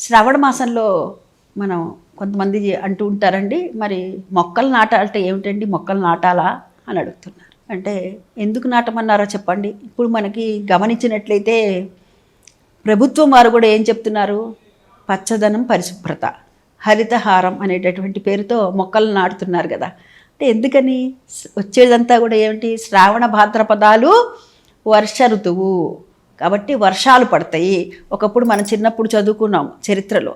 శ్రావణ మాసంలో మనం కొంతమంది అంటూ ఉంటారండి మరి మొక్కలు నాటాలంటే ఏమిటండి మొక్కలు నాటాలా అని అడుగుతున్నారు. అంటే ఎందుకు నాటమన్నారో చెప్పండి. ఇప్పుడు మనకి గమనించినట్లయితే ప్రభుత్వం వారు కూడా ఏం చెప్తున్నారు? పచ్చదనం పరిశుభ్రత హరితహారం అనేటటువంటి పేరుతో మొక్కలు నాటుతున్నారు కదా. అంటే ఎందుకని? వచ్చేదంతా కూడా ఏమిటి? శ్రావణ భాద్రపదాలు వర్ష ఋతువు. కాబట్టి వర్షాలు పడతాయి. ఒకప్పుడు మనం చిన్నప్పుడు చదువుకున్నాం చరిత్రలో.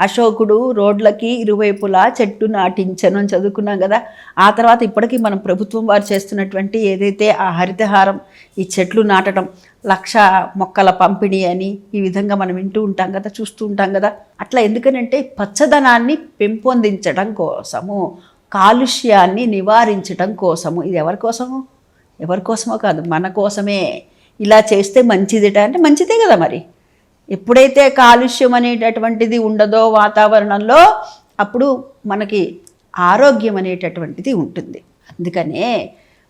అశోకుడు రోడ్లకి ఇరువైపులా చెట్టు నాటించను అని చదువుకున్నాం కదా. ఆ తర్వాత ఇప్పటికీ మనం ప్రభుత్వం వారు చేస్తున్నటువంటి ఏదైతే ఆ హరితహారం ఈ చెట్లు నాటడం లక్ష మొక్కల పంపిణీ అని ఈ విధంగా మనం వింటూ ఉంటాం కదా చూస్తూ ఉంటాం కదా. అట్లా ఎందుకనంటే పచ్చదనాన్ని పెంపొందించడం కోసము కాలుష్యాన్ని నివారించడం కోసము. ఇది ఎవరి కోసము? ఎవరి కోసమో కాదు మన కోసమే. ఇలా చేస్తే మంచిదిట అంటే మంచిదే కదా మరి. ఎప్పుడైతే కాలుష్యం అనేటటువంటిది ఉండదో వాతావరణంలో అప్పుడు మనకి ఆరోగ్యం అనేటటువంటిది ఉంటుంది. అందుకనే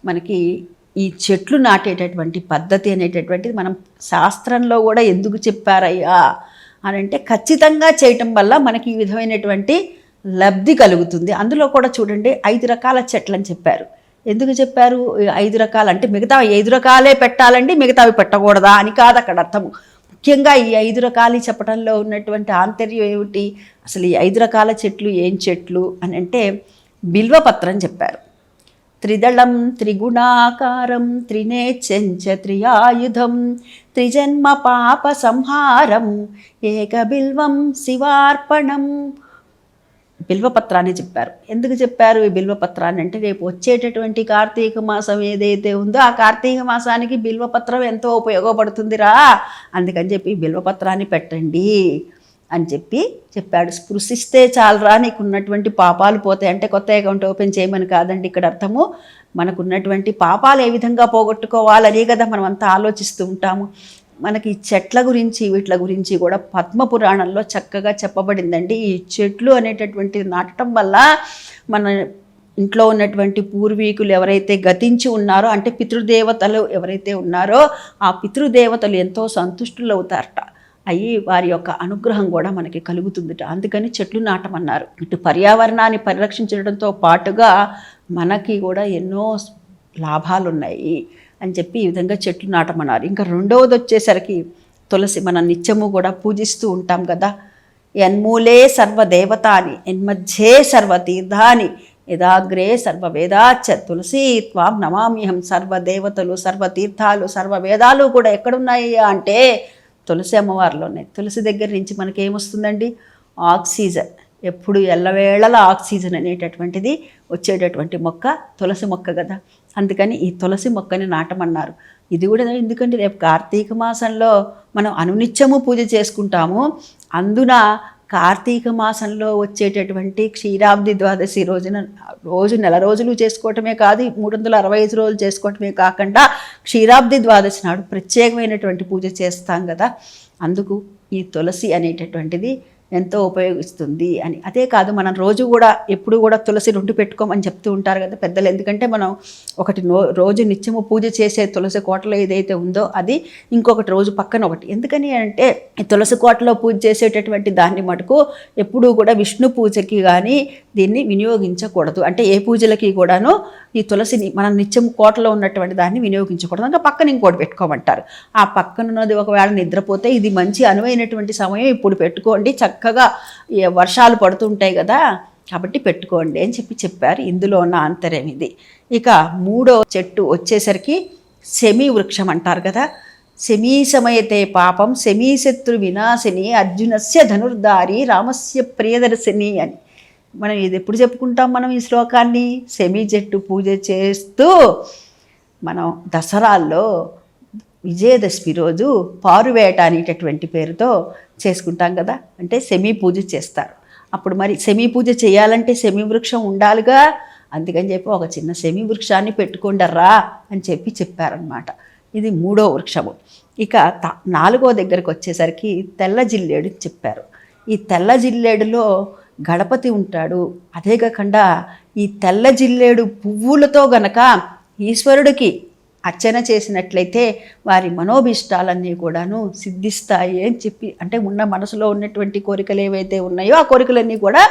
మనకి ఈ చెట్లు నాటేటటువంటి పద్ధతి అనేటటువంటిది మనం శాస్త్రంలో కూడా ఎందుకు చెప్పారయ్యా అని అంటే ఖచ్చితంగా చేయటం వల్ల మనకి ఈ విధమైనటువంటి లబ్ధి కలుగుతుంది. అందులో కూడా చూడండి ఐదు రకాల చెట్లని చెప్పారు. ఎందుకు చెప్పారు? ఐదు రకాలు అంటే మిగతా ఐదు రకాలే పెట్టాలండి మిగతావి పెట్టకూడదా అని కాదు అక్కడ అర్థము. ముఖ్యంగా ఈ ఐదు రకాలు చెప్పడంలో ఉన్నటువంటి ఆంతర్యం ఏమిటి? అసలు ఈ ఐదు రకాల చెట్లు ఏం చెట్లు అని అంటే బిల్వపత్రం చెప్పారు. త్రిదళం త్రిగుణాకారం త్రినేచంచ త్రియాయుధం త్రిజన్మ పాప సంహారం ఏకబిల్వం శివార్పణం బిల్వపత్రాన్ని చెప్పారు. ఎందుకు చెప్పారు? ఈ బిల్వపత్రాన్ని అంటే రేపు వచ్చేటటువంటి కార్తీక మాసం ఏదైతే ఉందో ఆ కార్తీక మాసానికి బిల్వపత్రం ఎంతో ఉపయోగపడుతుందిరా. అందుకని చెప్పి బిల్వపత్రాన్ని పెట్టండి అని చెప్పి చెప్పాడు. స్పృశిస్తే చాలరా నీకున్నటువంటి పాపాలు పోతాయి. అంటే కొత్త అకౌంట్ ఓపెన్ చేయమని కాదండి ఇక్కడ అర్థము. మనకున్నటువంటి పాపాలు ఏ విధంగా పోగొట్టుకోవాలని కదా మనం అంతా ఆలోచిస్తూ ఉంటాము. మనకి చెట్ల గురించి వీటి గురించి కూడా పద్మ పురాణంలో చక్కగా చెప్పబడిందండి. ఈ చెట్లు అనేటటువంటిది నాటడం వల్ల మన ఇంట్లో ఉన్నటువంటి పూర్వీకులు ఎవరైతే గతించి ఉన్నారో అంటే పితృదేవతలు ఎవరైతే ఉన్నారో ఆ పితృదేవతలు ఎంతో సంతుష్టులు అవుతారట అయ్యి వారి యొక్క అనుగ్రహం కూడా మనకి కలుగుతుందిట. అందుకని చెట్లు నాటమన్నారు. ఇటు పర్యావరణాన్ని పరిరక్షించడంతో పాటుగా మనకి కూడా ఎన్నో లాభాలు ఉన్నాయి అని చెప్పి ఈ విధంగా చెట్లు నాటమన్నారు. ఇంకా రెండవది వచ్చేసరికి తులసి మనం నిత్యము కూడా పూజిస్తూ ఉంటాం కదా. యన్మూలే సర్వదేవతాని యన్మధ్యే సర్వతీర్థాని యదాగ్రే సర్వవేదాచ తులసి త్వాం నమామ్యహం. సర్వదేవతలు సర్వతీర్థాలు సర్వవేదాలు కూడా ఎక్కడున్నాయి అంటే తులసి అమ్మవారిలోనే. తులసి దగ్గర నుంచి మనకి ఏమొస్తుందండి? ఆక్సిజన్. ఎప్పుడు ఎల్లవేళల ఆక్సిజన్ అనేటటువంటిది వచ్చేటటువంటి మొక్క తులసి మొక్క కదా. అందుకని ఈ తులసి మొక్కని నాటమన్నారు. ఇది కూడా ఎందుకంటే రేపు కార్తీక మాసంలో మనం అనునిత్యము పూజ చేసుకుంటాము. అందున కార్తీక మాసంలో వచ్చేటటువంటి క్షీరాబ్ది ద్వాదశి రోజున రోజు నెల రోజులు చేసుకోవటమే కాదు మూడు వందల అరవై ఐదు రోజులు చేసుకోవటమే కాకుండా క్షీరాబ్ది ద్వాదశి నాడు ప్రత్యేకమైనటువంటి పూజ చేస్తాం కదా. అందుకు ఈ తులసి అనేటటువంటిది ఎంతో ఉపయోగిస్తుంది అని. అదే కాదు మనం రోజు కూడా ఎప్పుడు కూడా తులసి రెండు పెట్టుకోమని చెప్తూ ఉంటారు కదా పెద్దలు. ఎందుకంటే మనం ఒకటి నో రోజు నిత్యము పూజ చేసే తులసి కోటలో ఏదైతే ఉందో అది ఇంకొకటి రోజు పక్కన ఒకటి. ఎందుకని అంటే తులసి కోటలో పూజ చేసేటటువంటి దాన్ని మటుకు ఎప్పుడూ కూడా విష్ణు పూజకి కానీ దీన్ని వినియోగించకూడదు. అంటే ఏ పూజలకి కూడాను ఈ తులసిని మనం నిత్యం కోటలో ఉన్నటువంటి దాన్ని వినియోగించకూడదు. ఇంకా పక్కన ఇంకోటి పెట్టుకోమంటారు. ఆ పక్కన ఉన్నది ఒకవేళ నిద్రపోతే ఇది మంచి అనువైనటువంటి సమయం. ఇప్పుడు పెట్టుకోండి. చక్కగా వర్షాలు పడుతుంటాయి కదా కాబట్టి పెట్టుకోండి అని చెప్పి చెప్పారు. ఇందులో ఉన్న ఆంతర్యం ఇది. ఇక మూడో చెట్టు వచ్చేసరికి సెమీ వృక్షం అంటారు కదా. సెమీ సమయతే పాపం. సెమీ శత్రు వినాశిని. అర్జునస్య ధనుర్ధారి. రామస్య ప్రియదర్శిని అని. మనం ఇది ఎప్పుడు చెప్పుకుంటాం మనం ఈ శ్లోకాన్ని? సెమీ జట్టు పూజ చేస్తూ మనం దసరాల్లో విజయదశమి రోజు పారువేట అనేటటువంటి పేరుతో చేసుకుంటాం కదా. అంటే సెమీ పూజ చేస్తారు. అప్పుడు మరి సెమీ పూజ చేయాలంటే సెమీ వృక్షం ఉండాలిగా? అందుకని చెప్పి ఒక చిన్న సెమీ వృక్షాన్ని పెట్టుకుండర్రా అని చెప్పి చెప్పారనమాట ఇది మూడో వృక్షము. ఇక నాలుగో దగ్గరకు వచ్చేసరికి తెల్ల జిల్లేడు చెప్పారు. ఈ తెల్ల జిల్లేడులో గణపతి ఉంటాడు. అదే కాకుండా ఈ తెల్ల జిల్లేడు పువ్వులతో గనక ఈశ్వరుడికి అర్చన చేసినట్లయితే వారి మనోభీష్టాలన్నీ కూడాను సిద్ధిస్తాయి అని చెప్పి అంటే ఉన్న మనసులో ఉన్నటువంటి కోరికలు ఏవైతే ఉన్నాయో ఆ కోరికలన్నీ కూడా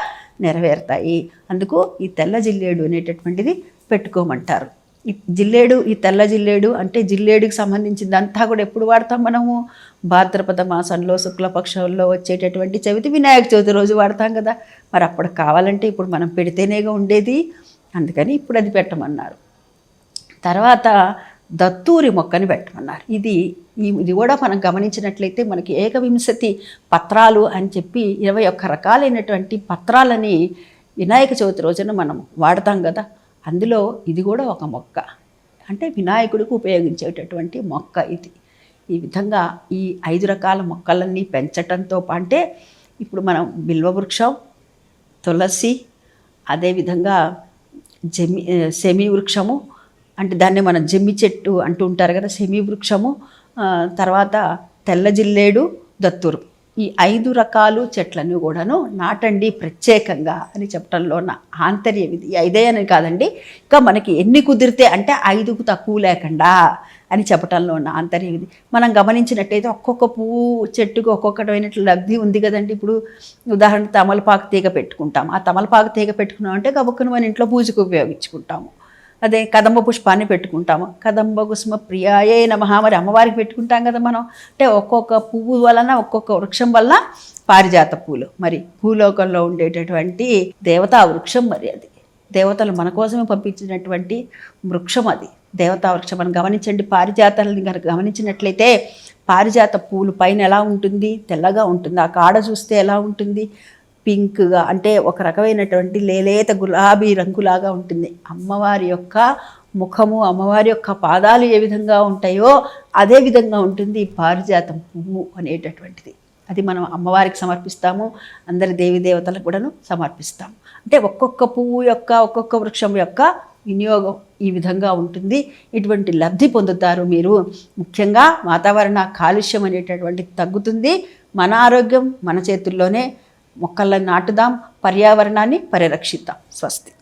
నెరవేరుతాయి. అందుకు ఈ తెల్ల జిల్లేడు అనేటటువంటిది పెట్టుకోమంటారు. ఈ జిల్లేడు ఈ తెల్ల జిల్లేడు అంటే జిల్లేడుకి సంబంధించిందంతా కూడా ఎప్పుడు వాడతాం మనము? భాద్రపద మాసంలో శుక్లపక్షంలో వచ్చేటటువంటి చవితి వినాయక చవితి రోజు వాడతాం కదా. మరి అప్పుడు కావాలంటే ఇప్పుడు మనం పెడితేనేగా ఉండేది. అందుకని ఇప్పుడు అది పెట్టమన్నారు. తర్వాత దత్తూరి మొక్కని పెట్టమన్నారు. ఇది ఇది కూడా మనం గమనించినట్లయితే మనకి ఏకవింశతి పత్రాలు అని చెప్పి ఇరవై ఒక్క రకాలైనటువంటి పత్రాలని వినాయక చవితి రోజున మనం వాడతాం కదా. అందులో ఇది కూడా ఒక మొక్క. అంటే వినాయకుడికి ఉపయోగించేటటువంటి మొక్క ఇది. ఈ విధంగా ఈ ఐదు రకాల మొక్కలన్నీ పెంచటంతో అంటే ఇప్పుడు మనం బిల్వవృక్షం తులసి అదేవిధంగా జమి సెమీ వృక్షము అంటే దాన్ని మనం జమ్మి చెట్టు అంటూ ఉంటారు కదా సెమి వృక్షము తర్వాత తెల్ల జిల్లేడు దత్తూరు. ఈ ఐదు రకాలు చెట్లను కూడాను నాటండి ప్రత్యేకంగా అని చెప్పడంలో నా ఆంతర్యం ఇది. ఐదే అని కాదండి. ఇంకా మనకి ఎన్ని కుదిరితే అంటే ఐదుకు తక్కువ లేకుండా అని చెప్పటంలో ఉన్న ఆంతర్యం ఇది. మనం గమనించినట్టయితే ఒక్కొక్క పువ్వు చెట్టుకు ఒక్కొక్కటమైనట్లు లబ్ధి ఉంది కదండి. ఇప్పుడు ఉదాహరణ తమలపాకు తీగ పెట్టుకుంటాం ఆ తమలపాకు తీగ పెట్టుకున్నాం అంటే గబుక్కును మన ఇంట్లో పూజకు ఉపయోగించుకుంటాము. అదే కదంబ పుష్పాన్ని పెట్టుకుంటాము. కదంబ కుసుమ ప్రియాయే నమః మరి అమ్మవారికి పెట్టుకుంటాం కదా మనం. అంటే ఒక్కొక్క పువ్వు వలన ఒక్కొక్క వృక్షం వల్ల పారిజాత పూలు. మరి భూలోకంలో ఉండేటటువంటి దేవతా వృక్షం మరి అది. దేవతలు మన కోసమే పంపించినటువంటి వృక్షం అది. దేవతా వృక్షం మనం గమనించండి. పారిజాతాలని కనుక గమనించినట్లయితే పారిజాత పూలు పైన ఎలా ఉంటుంది? తెల్లగా ఉంటుంది. ఆ కాడ చూస్తే ఎలా ఉంటుంది? పింక్గా అంటే ఒక రకమైనటువంటి లేలేత గులాబీ రంగులాగా ఉంటుంది. అమ్మవారి యొక్క ముఖము అమ్మవారి యొక్క పాదాలు ఏ విధంగా ఉంటాయో అదే విధంగా ఉంటుంది పారిజాతం పువ్వు అనేటటువంటిది. అది మనం అమ్మవారికి సమర్పిస్తాము అందరి దేవి దేవతలకు కూడాను సమర్పిస్తాము. అంటే ఒక్కొక్క పువ్వు యొక్క ఒక్కొక్క వృక్షం యొక్క వినియోగం ఈ విధంగా ఉంటుంది. ఇటువంటి లబ్ధి పొందుతారు మీరు. ముఖ్యంగా వాతావరణ కాలుష్యం అనేటటువంటిది తగ్గుతుంది. మన ఆరోగ్యం మన చేతుల్లోనే మొక్కలను నాటుదాం పర్యావరణాన్ని పరిరక్షిద్దాం. స్వస్తి.